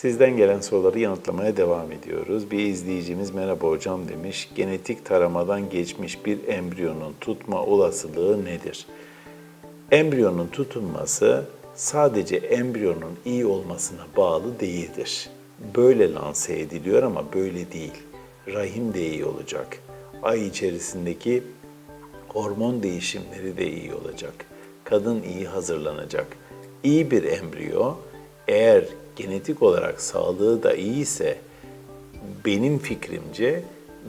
Sizden gelen soruları yanıtlamaya devam ediyoruz. Bir izleyicimiz merhaba hocam demiş. Genetik taramadan geçmiş bir embriyonun tutma olasılığı nedir? Embriyonun tutunması sadece embriyonun iyi olmasına bağlı değildir. Böyle lanse ediliyor ama böyle değil. Rahim de iyi olacak. Ay içerisindeki hormon değişimleri de iyi olacak. Kadın iyi hazırlanacak. İyi bir embriyo eğer genetik olarak sağlığı da iyi ise benim fikrimce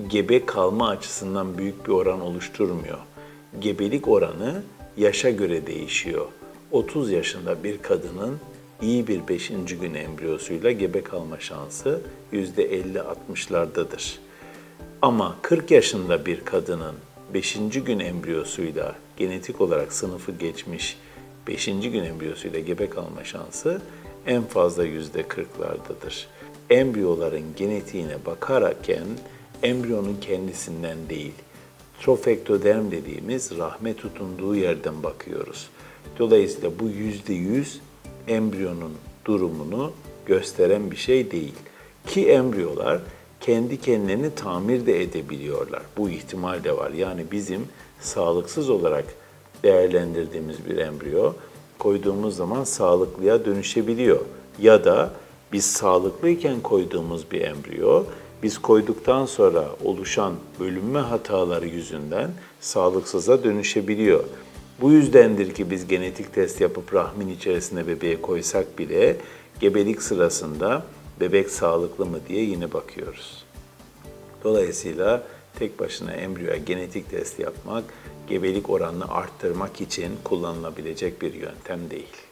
gebe kalma açısından büyük bir oran oluşturmuyor. Gebelik oranı yaşa göre değişiyor. 30 yaşında bir kadının iyi bir 5. gün embriyosuyla gebe kalma şansı %50-60'lardadır. Ama 40 yaşında bir kadının 5. gün embriyosuyla genetik olarak sınıfı geçmiş 5. gün embriyosuyla gebe kalma şansı en fazla %40'lardadır. Embriyoların genetiğine bakarken embriyonun kendisinden değil, trofektoderm dediğimiz rahme tutunduğu yerden bakıyoruz. Dolayısıyla bu %100 embriyonun durumunu gösteren bir şey değil. Ki embriyolar kendi kendilerini tamir de edebiliyorlar. Bu ihtimal de var. Yani bizim sağlıksız olarak değerlendirdiğimiz bir embriyo koyduğumuz zaman sağlıklıya dönüşebiliyor. Ya da biz sağlıklıyken koyduğumuz bir embriyo biz koyduktan sonra oluşan bölünme hataları yüzünden sağlıksıza dönüşebiliyor. Bu yüzdendir ki biz genetik test yapıp rahmin içerisine bebeğe koysak bile gebelik sırasında bebek sağlıklı mı diye yine bakıyoruz. Dolayısıyla tek başına embriyoya genetik test yapmak gebelik oranını arttırmak için kullanılabilecek bir yöntem değil.